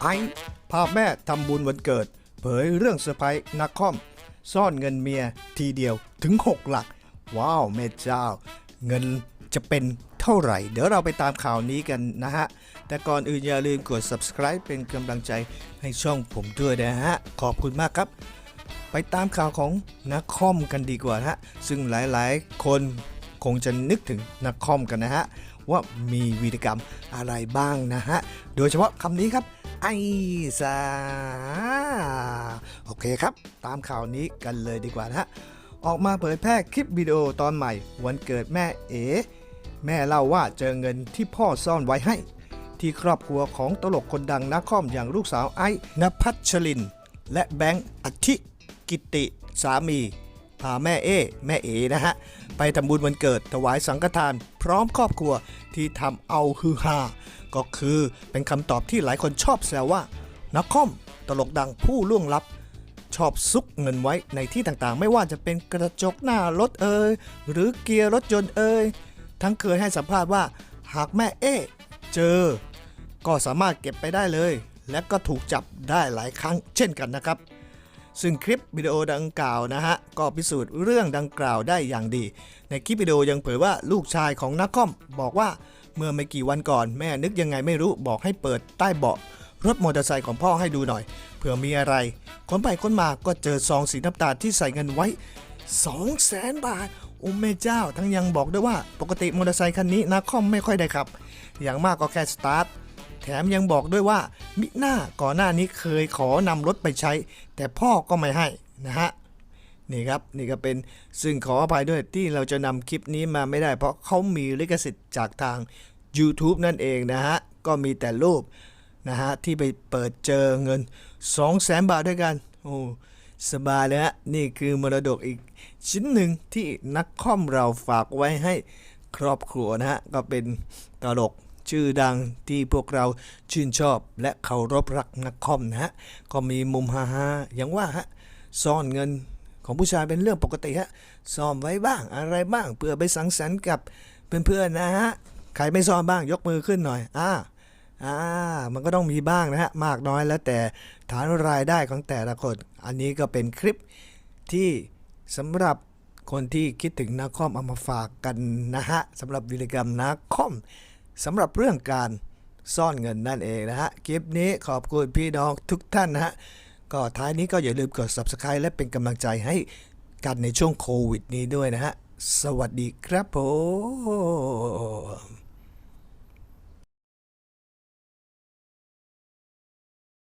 ไอซ์พาแม่ทำบุญวันเกิด เผยเรื่องเซอร์ไพรส์นักคอม ซ่อนเงินเมียทีเดียวถึง 6 หลัก ว้าวแม่เจ้า เงินจะเป็นเท่าไหร่ เดี๋ยวเราไปตามข่าวนี้กันนะฮะ แต่ก่อนอื่นอย่าลืมกด subscribe เป็นกำลังใจให้ช่องผมด้วยนะฮะ ขอบคุณมากครับ ไปตามข่าวของนักคอมกันดีกว่านะฮะ ซึ่งหลายๆ คนคงจะนึกถึงนักคอมกันนะฮะ ว่ามีวีรกรรมอะไรบ้างนะฮะ โดยเฉพาะคำนี้ครับ ไอซาโอเคครับ ตามข่าวนี้กันเลยดีกว่านะฮะ ออกมาเผยแพร่คลิปวิดีโอตอนใหม่ วันเกิดแม่เอ๋ แม่เล่าว่าเจอเงินที่พ่อซ่อนไว้ให้ ที่ครอบครัวของตลกคนดังนักคอมอย่างลูกสาวไอ้นภัชลิน และแบงค์อธิกิติสามี พาแม่เอแม่เอนะฮะ ไปทำบุญวันเกิดถวายสังฆทานพร้อมครอบครัวที่ทำเอาฮือฮาก็คือเป็นคำตอบที่หลายคนชอบแซวว่านักคอมตลกดังผู้ล่วงลับ ชอบซุกเงินไว้ในที่ต่างๆ ไม่ว่าจะเป็นกระจกหน้ารถเอ่ยหรือเกียร์รถยนต์เอ่ยทั้งเคยให้สัมภาษณ์ว่า หากแม่เอ๊เจอ ก็สามารถเก็บไปได้เลย และก็ถูกจับได้หลายครั้งเช่นกันนะครับ ซึ่งคลิปวิดีโอดังกล่าวนะฮะก็พิสูจน์เรื่องดังกล่าวได้อย่างดี ในคลิปวิดีโอยังเผยว่าลูกชายของนักคอมบอกว่าเมื่อไม่กี่วันก่อนแม่นึกยังไงไม่รู้บอกให้เปิดใต้เบาะรถมอเตอร์ไซค์ของพ่อให้ดูหน่อยเผื่อมีอะไรค้นไปค้นมาก็เจอซองสีน้ำตาลที่ใส่เงินไว้ 2 0 0แสนบาทโอ้แม่เจ้าทั้งยังบอกด้วยว่าปกติมอเตอร์ไซค์คันนี้นักคอมไม่ค่อยได้ขับ อย่างมากก็แค่สตาร์ท แถมยังบอกด้วยว่า มิหน้าก่อนหน้านี้เคยขอนำรถไปใช้ แต่พ่อก็ไม่ให้นะฮะนี่ครับนี่ก็เป็นซึ่งขออภัยด้วยที่เราจะนำคลิปนี้มาไม่ได้ เพราะเขามีลิขสิทธิ์จากทาง YouTube นั่นเองนะฮะ ก็มีแต่รูปนะฮะ ที่ไปเปิดเจอเงิน 2 0 0แสนบาทด้วยกัน โอ้สบายเลยฮะ นี่คือมรดกอีกชิ้นหนึ่งที่นักคอมเราฝากไว้ให้ครอบครัวนะฮะ ก็เป็นตลก ชื่อดังที่พวกเราชื่นชอบและเคารพรักนักคอมนะฮะ ก็มีมุมฮาๆอย่างว่าฮะ ซ่อนเงินของผู้ชายเป็นเรื่องปกติฮะ ซ่อนไว้บ้างอะไรบ้างเพื่อไปสังสรรค์กับเพื่อนๆนะฮะ ใครไม่ซ่อนบ้างยกมือขึ้นหน่อย อ่าอ่า มันก็ต้องมีบ้างนะฮะ มากน้อยแล้วแต่ฐานรายได้ของแต่ละคน อันนี้ก็เป็นคลิปที่สำหรับคนที่คิดถึงนักคอมเอามาฝากกันนะฮะสำหรับวิรกรรมนักคอม สำหรับเรื่องการซ่อนเงินนั่นเองนะฮะ คลิปนี้ขอบคุณพี่น้องทุกท่านนะฮะ ก็ท้ายนี้ก็อย่าลืมกด subscribe และเป็นกำลังใจให้กันในช่วงโควิดนี้ด้วยนะฮะ สวัสดีครับผม